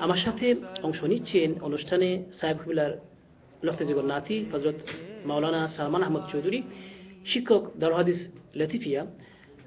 আমার সাথে অংশ নিচ্ছেন অনুষ্ঠানে সাহেবুল্লার লক্ষ্মীজীবন নাতি হজরত মাওলানা সালমান আহমদ চৌধুরী শিক্ষক দারহাদিস লতিফিয়া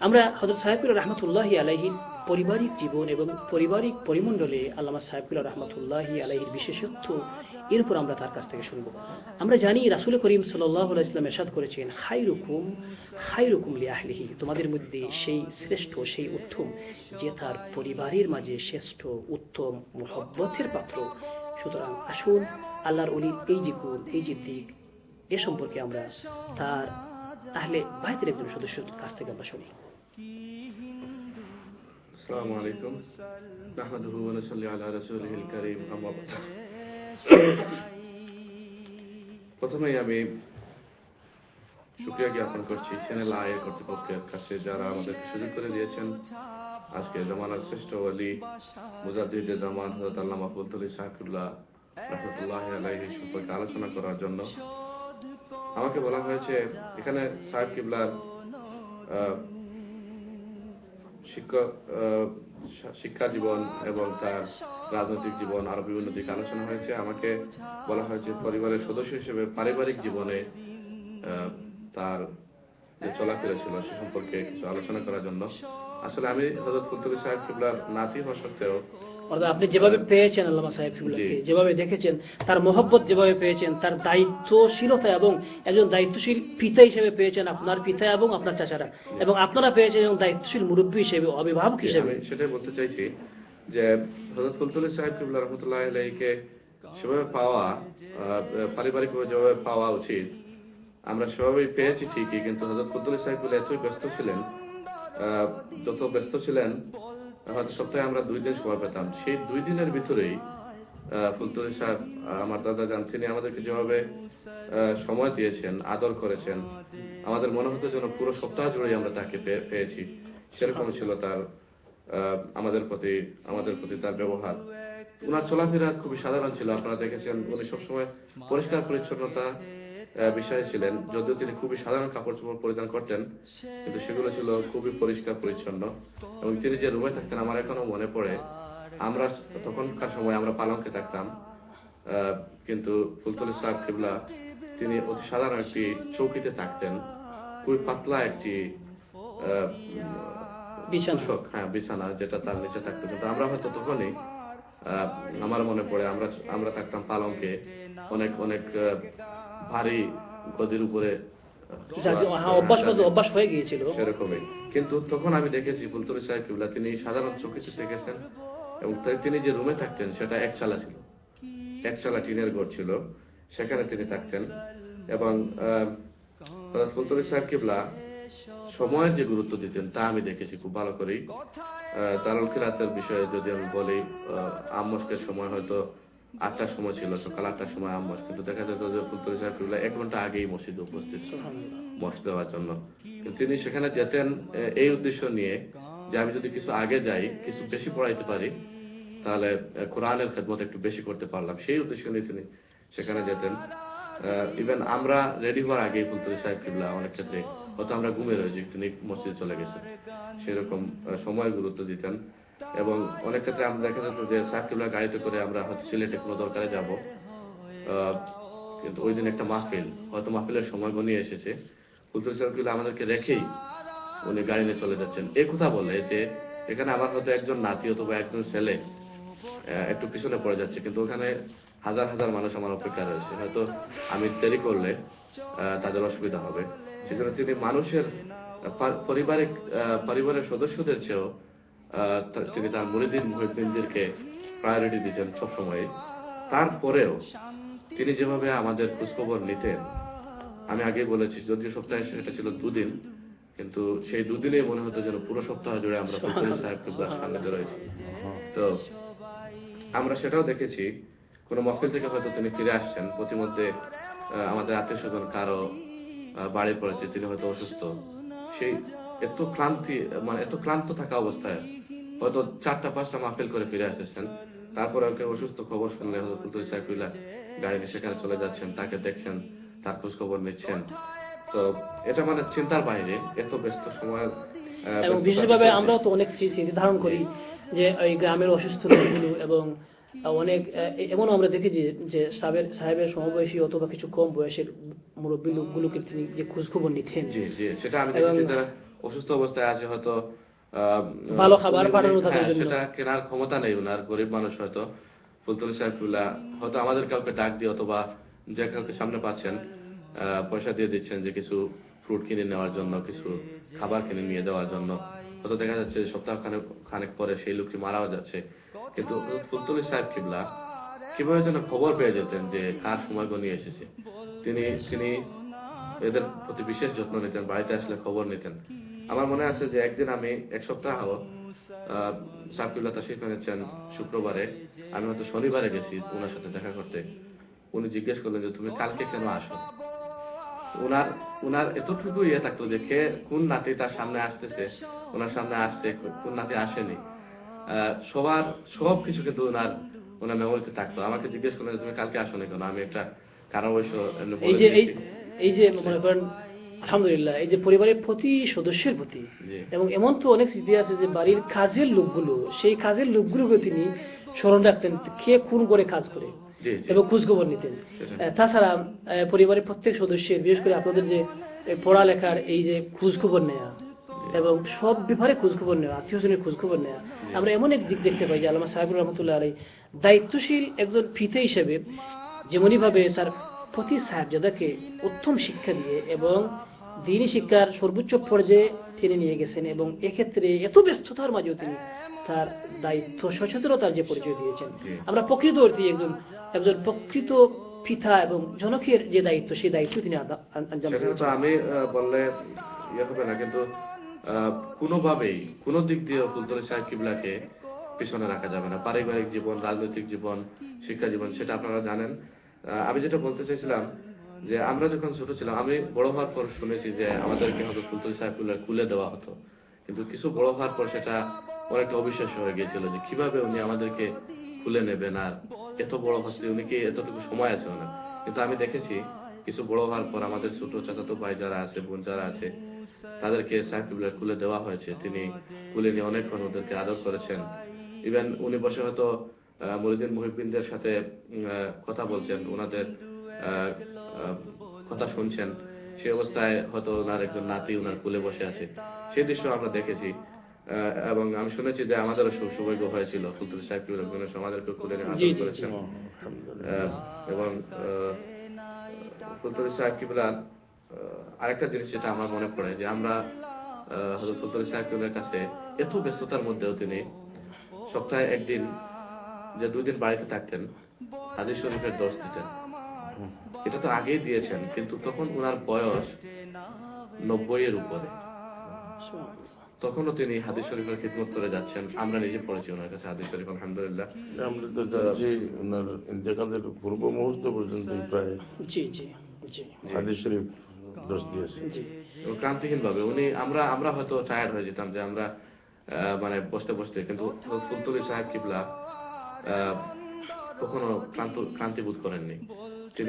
আমরা হজরত সাহেবুল্লাহ রহমতুল্লাহ আলাইহির পারিবারিক জীবন এবং পারিবারিক পরিমণ্ডলে আল্লামা সাহেবুল্লাহ রহমতুল্লাহ আলাইহির বিশেষত্ব এর উপর আমরা তার কাছ থেকে শুনব। আমরা জানি রাসুল করিম সাল্লাহ ইসলাম এরশাদ করেছেন হাই রুকুম হাই রুকুম লিয়াহলিহি তোমাদের মধ্যে সেই শ্রেষ্ঠ, সেই উত্তম, যে তার পরিবারের মাঝে শ্রেষ্ঠ, উত্তম, মোহব্বতের পাত্র। সুতরাং আসুন, আল্লাহর অলির এই যে গুণ, এই যে দিক, এ সম্পর্কে আমরা তার তাহলে বাইতের একজন সদস্যর কাছ থেকে আমরা শুনি السلام عليكم نحمده ونصلي على رسوله الكريم أما بعد প্রথমেই আমি শুক্রিয়া জ্ঞাপন করছি চ্যানেল আয়ের কর্তৃপক্ষের কাছে যারা আমাদেরকে সুযোগ করে দিয়েছেন আজকে জমানার শ্রেষ্ঠ ওয়ালি মুজাদ্দিদে জামান হযরত আল্লামা ফজলুল সাকিবুল্লাহ রাহমাতুল্লাহ আলাইহি সম্পর্কে আলোচনা করার জন্য আমাকে বলা হয়েছে, এখানে সাহেব কিবলার শিক্ষক শিক্ষা জীবন এবং তার রাজনৈতিক জীবন আরও বিভিন্ন দিকে আলোচনা হয়েছে। আমাকে বলা হয়েছে পরিবারের সদস্য হিসেবে পারিবারিক জীবনে তার যে চলাফেরা ছিল সে সম্পর্কে কিছু আলোচনা করার জন্য। আসলে আমি হজরত ফুলতুলি সাহেব কিবলার নাতি হওয়া সত্ত্বেও অর্থাৎ আপনি যেভাবে পেয়েছেন আল্লামা সাহেব যেভাবে দেখেছেন তার মহব্বত যেভাবে পেয়েছেন তার দায়িত্বশীলতা এবং একজন দায়িত্বশীল পিতা হিসেবে পেয়েছেন আপনার পিতা এবং আপনার চাচারা। এবং আপনারা পেয়েছেন এবং দায়িত্বশীল মুরব্বী হিসেবে অভিভাবক হিসেবে। সেটাই বলতে চাইছি যে হজরত ফুলতুলি সাহেব রহমতুল্লাহ আলাইকে সেভাবে পাওয়া পারিবারিক যেভাবে পাওয়া উচিত আমরা সেভাবেই পেয়েছি ঠিকই কিন্তু হজরত ফুলতুলি সাহেব এতই ব্যস্ত ছিলেন যত ব্যস্ত ছিলেন হয়তো সপ্তাহে আমরা দুই দিন সময় পেতাম। সেই দুই দিনের ভিতরেই ফুলতুলি সাহেব, আমার দাদা যান, তিনি আমাদেরকে যেভাবে সময় দিয়েছেন, আদর করেছেন, আমাদের মনে হতো যেন পুরো সপ্তাহ জুড়েই আমরা তাকে পেয়েছি। সেরকম ছিল তার আমাদের প্রতি আমাদের প্রতি তার ব্যবহার। ওনার চলাফেরা খুবই সাধারণ ছিল। আপনারা দেখেছেন, উনি সবসময় পরিষ্কার পরিচ্ছন্নতা বিষয়ে ছিলেন যদিও তিনি খুবই সাধারণ কাপড় চোপড় পরিধান করতেন কিন্তু সেগুলো ছিল খুবই পরিষ্কার পরিচ্ছন্ন এবং তিনি যে রুমে থাকতেন আমার এখনও মনে পড়ে আমরা তখনকার সময় আমরা পালঙ্কে থাকতাম কিন্তু ফুলতলি সাহেব কিবলা তিনি অতি সাধারণ একটি চৌকিতে থাকতেন খুবই পাতলা একটি আহ, বিছানা। হ্যাঁ বিছানা যেটা তার নিচে থাকতো কিন্তু আমরা হয়তো তখনই আহ, আমার মনে পড়ে আমরা আমরা থাকতাম পালঙ্কে অনেক অনেক ভারী গদির উপরে হ্যাঁ, অভ্যাস হয়ে গিয়েছিল। সেরকমই। কিন্তু তখন আমি দেখেছি ফুলতলি সাহেব কিবলা তিনি সাধারণ চোখেতে দেখেছেন এবং তিনি যে রুমে থাকতেন সেটা একচালা ছিল। একচালা টিনের ঘর ছিল সেখানে তিনি থাকতেন। এবং ফুলতলি সাহেব কিবলা সময়ের যে গুরুত্ব দিতেন তা আমি দেখেছি খুব ভালো করেই। দারুল কিরাতের বিষয়ে যদি আমি বলি আহ, আম্মস্কের সময় হয়তো আটটার সময় ছিল, সকাল আটটার সময় আম্মস কিন্তু দেখা যেত যে ফুলতলি সাহেব এক ঘণ্টা আগেই মসজিদে উপস্থিত। মঠ দেওয়ার জন্য। তিনি সেখানে যেতেন এই উদ্দেশ্য নিয়ে যে আমি যদি কিছু আগে যাই, কিছু বেশি পড়াইতে পারি, তাহলে কোরআনের খেদমত একটু বেশি করতে পারলাম। সেই উদ্দেশ্য নিয়ে তিনি সেখানে যেতেন। ইভেন আমরা রেডি হওয়ার আগেই ফুলতুলি সাহেব কিবলা, অনেক ক্ষেত্রে হয়তো আমরা ঘুমিয়ে রয়েছি, তিনি মসজিদে চলে গেছেন সেরকম সময় গুরুত্ব দিতেন। এবং অনেক ক্ষেত্রে আমরা দেখা যেত যে কিবলা গাড়িতে করে আমরা হয়তো সিলেটে কোনো দরকারে যাব। কিন্তু ওই দিন একটা মাহফিল, হয়তো মাহফিলের সময় ঘনিয়ে এসেছে। ফুলতুল সাহেব আমাদেরকে রেখেই উনি গাড়ি নিয়ে চলে যাচ্ছেন। এই কথা বলে যে এখানে আমার হয়তো একজন নাতি অথবা একজন ছেলে একটু পিছনে পড়ে যাচ্ছে, কিন্তু ওখানে হাজার হাজার মানুষ আমার অপেক্ষা রয়েছে। হয়তো আমি দেরি করলে তাদের অসুবিধা হবে। সেজন্য তিনি মানুষের পারিবারিক পরিবারের সদস্যদের চেয়েও তিনি তার মুরিদিন মুহিদ্দিনদেরকে প্রায়োরিটি দিতেন সবসময়। তারপরেও তিনি যেভাবে আমাদের খোঁজখবর নিতেন, আমি আগে বলেছি, যদিও সপ্তাহে সেটা ছিল দুদিন, কিন্তু সেই দুদিনে মনে হতো যেন পুরো সপ্তাহ জুড়ে আমরা সাহেব রয়েছি তো আমরা সেটাও দেখেছি, কোনো মহফিল থেকে হয়তো তিনি ফিরে আসছেন, প্রতিমধ্যে আমাদের আত্মীয় স্বজন কারও বাড়ি পড়েছে, তিনি হয়তো অসুস্থ। সেই এত ক্লান্তি মানে এত ক্লান্ত থাকা অবস্থায় হয়তো চারটা পাঁচটা মাহফিল করে ফিরে আসতেছেন তারপরে ওকে অসুস্থ খবর শুনলে হয়তো ফুলতলি সাইকুল্লাহ গাড়ি সেখানে চলে যাচ্ছেন তাকে দেখছেন তার খোঁজ খবর নিচ্ছেন। তো এটা মানে চিন্তার বাইরে এত ব্যস্ত সময়ের এবং বিশেষভাবে আমরাও তো অনেক স্মৃতি ধারণ করি যে ওই গ্রামের অসুস্থ লোকগুলো এবং অনেক আহ, এমনও আমরা দেখেছি যে সাহেবের সাহেবের সমবয়সী অথবা কিছু কম বয়সের মুরব্বী লোকগুলোকে তিনি যে খোঁজখবর নিতেন জি জি সেটা আমি দেখেছি অসুস্থ অবস্থায় আছে হয়তো ভালো খাবার পাঠানো তাদের হ্যাঁ, জন্য। সেটা কেনার ক্ষমতা নেই গরিব মানুষ হয়তো। ফুলতলি সাহেবুল্লাহ হয়তো আমাদের কাউকে ডাক দিয়ে অথবা যে কাউকে সামনে পাচ্ছেন পয়সা দিয়ে দিচ্ছেন যে কিছু ফ্রুট কিনে নেওয়ার জন্য কিছু খাবার কিনে নিয়ে দেওয়ার জন্য। হয়তো দেখা যাচ্ছে সপ্তাহ খানেক খানেক পরে সেই লোকটি মারাও যাচ্ছে। কিন্তু ফুলতলি সাহেব কিবলা কীভাবে যেন খবর পেয়ে যেতেন যে কার সময় গনিয়ে এসেছে। তিনি তিনি এদের প্রতি বিশেষ যত্ন নিতেন বাড়িতে আসলে খবর নিতেন। আমার মনে আছে যে একদিন আমি এক সপ্তাহ সাকিবুল্লাহ তাশিফ এনেছেন শুক্রবারে। আমি হয়তো শনিবারে গেছি ওনার সাথে দেখা করতে। উনি জিজ্ঞেস করলেন যে তুমি কালকে কেন আসো? ওনার ওনার এতটুকু ইয়ে থাকতো যে কে কোন নাতি তার সামনে আসতেছে? ওনার সামনে আসছে কোন নাতি আসেনি। সবার সব কিছু কিন্তু ওনার ওনার মেমোরিতে থাকতো। আমাকে জিজ্ঞেস করলেন তুমি কালকে আসো না কেন? আমি একটা কারণ অবশ্য এই যে এই যে মনে করেন আলহামদুলিল্লাহ এই যে পরিবারের প্রতি সদস্যের প্রতি এবং এমন তো অনেক স্মৃতি আছে যে বাড়ির কাজের লোকগুলো সেই কাজের লোকগুলোকে তিনি স্মরণ রাখতেন কে কোন করে কাজ করে এবং খোঁজখবর নিতেন। তাছাড়া পরিবারের প্রত্যেক সদস্যের বিশেষ করে আপনাদের যে পড়ালেখার এই যে খোঁজখবর নেওয়া এবং সব ব্যাপারে খোঁজখবর নেওয়া আত্মীয় স্বজনের খোঁজখবর নেওয়া আমরা এমন এক দিক দেখতে পাই যে আল্লামা সাহেবুর রহমতুল্লাহ আলাই দায়িত্বশীল একজন ফিতে হিসেবে যেমনই ভাবে তার প্রতি সাহেবজাদাকে উত্তম শিক্ষা দিয়ে এবং দিনী শিক্ষার সর্বোচ্চ পর্যায়ে টেনে নিয়ে গেছেন এবং এক্ষেত্রে এত ব্যস্ততার মাঝেও তিনি তার দায়িত্ব সচেতনতার যে পরিচয় দিয়েছেন। আমরা প্রকৃত অর্থে একজন একজন প্রকৃত পিতা এবং জনকের যে দায়িত্ব সেই দায়িত্ব তিনি আমি বললে ইয়ে হবে না কিন্তু কোনোভাবেই কোনো দিক দিয়ে ফুলতলি সাহেব কিবলাকে পিছনে রাখা যাবে না। পারিবারিক জীবন রাজনৈতিক জীবন শিক্ষা জীবন সেটা আপনারা জানেন। আমি যেটা বলতে চাইছিলাম যে আমরা যখন ছোট ছিলাম, আমি বড় হওয়ার পর শুনেছি যে আমাদেরকে হয়তো ফুলতলি সাহেব কিবলা খুলে দেওয়া হতো। কিন্তু কিছু বড় হওয়ার পর সেটা অনেকটা অবিশ্বাস হয়ে গিয়েছিল যে কীভাবে উনি আমাদেরকে খুলে নেবেন আর এত বড় হচ্ছে, উনি কি এতটুকু সময় আছে না কিন্তু আমি দেখেছি কিছু বড় হওয়ার পর আমাদের ছোট চাচাতো ভাই যারা আছে, বোন যারা আছে, তাদেরকে সাহেবুল্লাহ খুলে দেওয়া হয়েছে। তিনি খুলে নিয়ে অনেকক্ষণ ওদেরকে আদর করেছেন। ইভেন উনি বসে হয়তো মরিদিন মহিবিনদের সাথে কথা বলছেন। ওনাদের কথা শুনছেন সেই অবস্থায় হয়তো ওনার একজন নাতি ওনার কুলে বসে আছে। সেই দৃশ্য আমরা দেখেছি এবং আমি শুনেছি যে আমাদেরও সৌ- সৌভাগ্য হয়েছিল ফুলতুল সাহেব আমাদেরকে কুলে নিয়ে করেছেন। এবং ফুলতলি সাহেব কিবলা আরেকটা জিনিস যেটা আমার মনে পড়ে যে আমরা হজরত ফুলতলি সাহেব কিবলার কাছে এত ব্যস্ততার মধ্যেও তিনি সপ্তাহে একদিন যে দুই দিন বাড়িতে থাকতেন হাজির শরীফের দোষ দিতেন। এটা তো আগেই দিয়েছেন কিন্তু তখন ওনার বয়স নব্বই এর উপরে। তখনও তিনি হাদিস শরীফের খিদমত করে যাচ্ছেন। আমরা নিজে পড়েছি ওনার কাছে হাদিস শরীফ আলহামদুলিল্লাহ। আমরা তো যাচ্ছি ওনার ইন্তেকালের পূর্ব মুহূর্ত পর্যন্ত প্রায় জি জি জি। হাদিস শরীফ দোষ দিয়েছে। ক্রান্তিহীন ভাবে উনি আমরা আমরা হয়তো টায়ার্ড হয়ে যেতাম যে আমরা মানে বসতে বসতে কিন্তু ফুলতলি সাহেব কিবলা আহ, কখনো ক্লান্ত ক্লান্তি বোধ করেননি।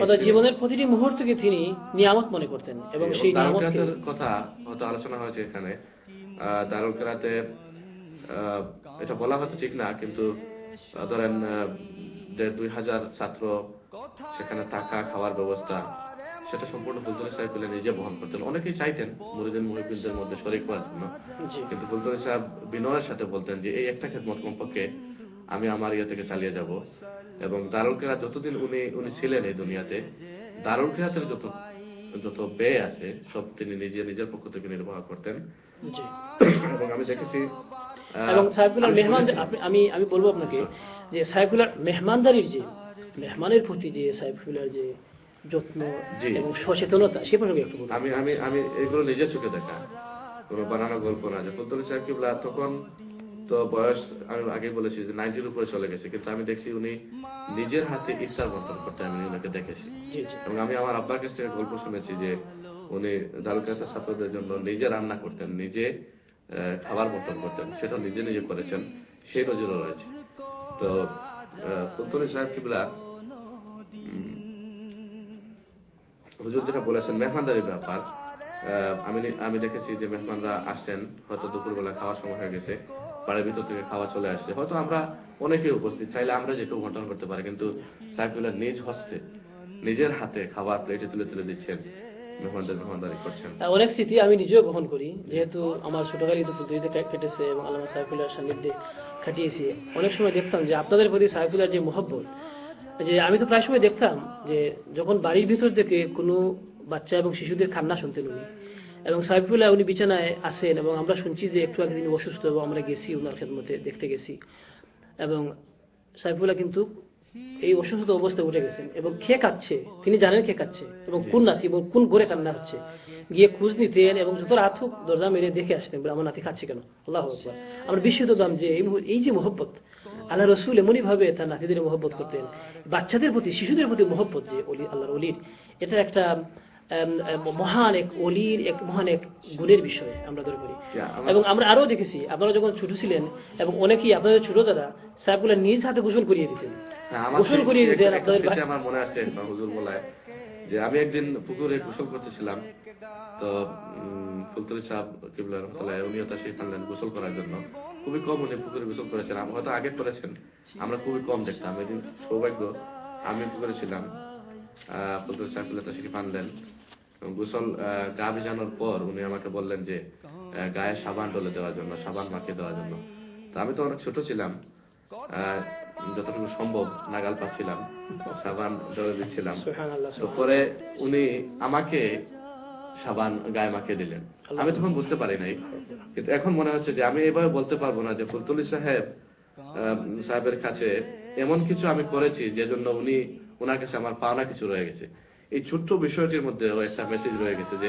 অর্থাৎ জীবনের প্রতিটি মুহূর্তকে তিনি নিয়ামত মনে করতেন এবং সেই নিয়ামতকে কথা হয়তো আলোচনা হয়েছে এখানে। আহ, দারুল কেরাতে এটা বলা হয়তো ঠিক না কিন্তু ধরেন দেড় দুই হাজার ছাত্র সেখানে থাকা খাওয়ার ব্যবস্থা সেটা সম্পূর্ণ ফুলতলি সাহেব পেলে নিজে বহন করতেন। অনেকেই চাইতেন মুরিদিন মুহিবিনদের মধ্যে শরিক করার জন্য। কিন্তু ফুলতলি সাহেব বিনয়ের সাথে বলতেন যে এই একটা খেদমত কমপক্ষে আমি আমার ইয়ে থেকে চালিয়ে যাব। এবং দারুল কেরাত যতদিন উনি উনি ছিলেন এই দুনিয়াতে দারুল কেরাতের যত যত ব্যয় আছে সব তিনি নিজে নিজের পক্ষ থেকে নির্বাহ করতেন। এবং আমি দেখেছি এবং সাহেবুল্লাহ আমি মেহমান আমি আমি বলব আপনাকে যে সাহেবুল্লাহ মেহমানদারির যে মেহমানের প্রতি যে সাহেবুল্লাহর যে যত্ন। এবং সচেতনতা সে প্রসঙ্গে একটু আমি আমি আমি এগুলো নিজের চোখে দেখা। কোনো বানানো গল্প না। যে ফুলতলি সাহেব কিবলা তখন তো বয়স আমি আগে বলেছি যে নাইনটির উপরে চলে গেছে কিন্তু আমি দেখছি উনি নিজের হাতে ইফতার বন্টন করতে আমি ওনাকে দেখেছি। এবং আমি আমার আব্বার কাছ থেকে গল্প শুনেছি যে উনি দারুকাতা ছাত্রদের জন্য নিজে রান্না করতেন নিজে খাবার বন্টন করতেন সেটা নিজে নিজে করেছেন সেই নজরও রয়েছে। তো ফুলতলি সাহেব কিবলা হুজুর যেটা বলেছেন মেহমানদারির ব্যাপার আমি আমি দেখেছি যে মেহমানরা আসছেন, হয়তো দুপুরবেলা খাওয়ার সময় হয়ে গেছে, বাড়ির ভিতর থেকে খাওয়া চলে আসছে। হয়তো আমরা অনেকেই উপস্থিত, চাইলে আমরা যে কেউ বন্টন করতে পারি, কিন্তু সাইফুল্লাহ নিজ হস্তে, নিজের হাতে খাবার প্লেটে তুলে তুলে দিচ্ছেন অনেক স্মৃতি আমি নিজেও গ্রহণ করি, যেহেতু আমার ছোটকালে পুজোতে কেটেছে এবং আল্লামা সাইফুল্লাহ সান্নিধ্যে কাটিয়েছি। অনেক সময় দেখতাম যে আপনাদের প্রতি সাইফুল্লাহ যে মহব্বত, যে আমি তো প্রায় সময় দেখতাম যে যখন বাড়ির ভিতর থেকে কোনো বাচ্চা এবং শিশুদের কান্না শুনতেন উনি। এবং সাইফুল্লাহ উনি বিছানায় আসেন এবং আমরা শুনছি যে একটু আগে তিনি অসুস্থ এবং আমরা গেছি ওনার খেদমতে দেখতে গেছি। এবং সাইফুল্লাহ কিন্তু এই অসুস্থ অবস্থায় উঠে গেছেন এবং খেয়ে কাচ্ছে তিনি জানেন খেয়ে কাচ্ছে এবং কোন নাতি এবং কোন ঘরে কান্না হচ্ছে। গিয়ে খোঁজ নিতেন এবং যত রাত হোক দরজা মেরে দেখে আসতেন বলে, আমার নাতি খাচ্ছে কেন? আল্লাহ আমরা বিস্মিত দাম যে এই যে মহব্বত আল্লাহ রসুল এমনই ভাবে তার নাতিদের মহব্বত করতেন। বাচ্চাদের প্রতি শিশুদের প্রতি মহব্বত যে অলি আল্লাহর অলির। এটা একটা মহান এক অলির এক মহান এক গুণের বিষয় আমরা ধরে করি এবং আমরা আরও দেখেছি আপনারা যখন ছোট ছিলেন এবং অনেকেই আপনাদের ছোট দাদা সাহেবগুলা নিজ হাতে গোসল করিয়ে দিতেন। হ্যাঁ, গোসল করিয়ে দিতেন আপনাদের আমার মনে আছে হুজুর বলায় যে আমি একদিন পুকুরে গোসল করতেছিলাম তো ফুলতলি সাহেব কিবলা রহমতুল্লাহ উনিও তা সেই পারলেন গোসল করার জন্য। খুবই কম উনি পুকুরে গোসল করেছেন আম- হয়তো আগে করেছেন আমরা খুবই কম দেখতাম। এদিন সৌভাগ্য আমি পুকুরে ছিলাম আহ, ফুলতলি সাহেব তা সেটি পানলেন এবং গোসল গা ভিজানোর পর উনি আমাকে বললেন যে গায়ে সাবান ডলে দেওয়ার জন্য সাবান মাখিয়ে দেওয়ার জন্য। তো আমি তো অনেক ছোট ছিলাম যতটুকু সম্ভব নাগাল পাচ্ছিলাম সাবান ডলে দিচ্ছিলাম। তো পরে উনি আমাকে সাবান গায়ে মাখিয়ে দিলেন। আমি তখন বুঝতে পারি নাই। কিন্তু এখন মনে হচ্ছে যে আমি এভাবে বলতে পারব না যে ফুলতলি সাহেব সাহেবের কাছে এমন কিছু আমি করেছি যে জন্য উনি ওনার কাছে আমার পাওনা কিছু রয়ে গেছে। এই ছোট্ট বিষয়টির মধ্যে একটা মেসেজ রয়ে গেছে যে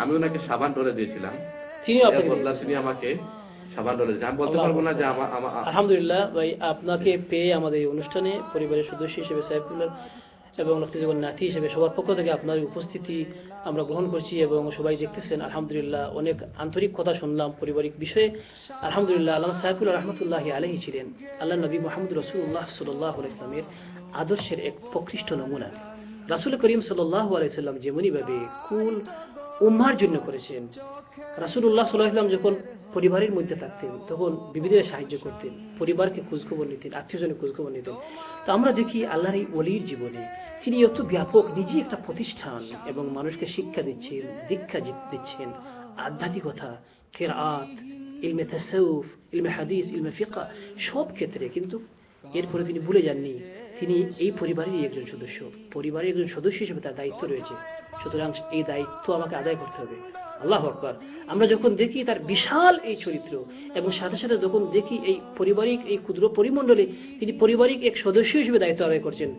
আমি ওনাকে সাবান ডলে দিয়েছিলাম। তিনি আমাকে সাবান ডলে আমি বলতে পারব না যে আমার আমার আলহামদুলিল্লাহ ভাই আপনাকে পেয়ে আমাদের এই অনুষ্ঠানে পরিবারের সদস্য হিসেবে সাইফুল্লাহ এবং লক্ষ্মীজগন নাতি হিসেবে সবার পক্ষ থেকে আপনার উপস্থিতি আমরা গ্রহণ করছি এবং সবাই দেখতেছেন। আলহামদুলিল্লাহ অনেক আন্তরিক কথা শুনলাম পারিবারিক বিষয়ে। আলহামদুলিল্লাহ আল্লাহ সাইফুল্লাহ রহমতুল্লাহ আলহী ছিলেন। আল্লাহ নবী মোহাম্মদ রসুল্লাহ সাল্লাহ ইসলামের আদর্শের এক প্রকৃষ্ট নমুনা। রাসুল করিম আলাইসাল্লাম যেমনইভাবে কুল উম্মার জন্য করেছেন রাসুল্লাহ সাল্লাহাম যখন পরিবারের মধ্যে থাকতেন, তখন বিবিধের সাহায্য করতেন, পরিবারকে খোঁজখবর নিতেন আত্মীয়জনের খোঁজখবর নিতেন। তো আমরা দেখি আল্লাহর এই অলির জীবনে তিনি এত ব্যাপক নিজে একটা প্রতিষ্ঠান এবং মানুষকে শিক্ষা দিচ্ছেন, দীক্ষা দিচ্ছেন। আধ্যাত্মিকতা, কেরাত, ইলমে তাসাউফ, ইলমে হাদিস, ইলমে ফিকা সব ক্ষেত্রে কিন্তু এরপরে তিনি ভুলে যাননি। তিনি এই পরিবারেরই একজন সদস্য। পরিবারের একজন সদস্য হিসেবে তার দায়িত্ব রয়েছে। সুতরাং এই দায়িত্ব আমাকে আদায় করতে হবে। আল্লাহ আকবার। আমরা যখন দেখি তার বিশাল এই চরিত্র এবং সাথে সাথে যখন দেখি এই পারিবারিক, এই ক্ষুদ্র পরিমণ্ডলে তিনি পারিবারিক এক সদস্য হিসেবে দায়িত্ব আদায় করছেন,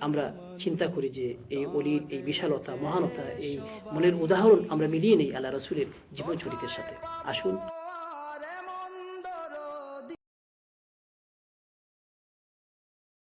আমরা চিন্তা করি যে এই অলির এই বিশালতা, মহানতা, এই মনের উদাহরণ আমরা মিলিয়ে নেই আল্লাহ রসুলের জীবন চরিত্রের সাথে। আসুন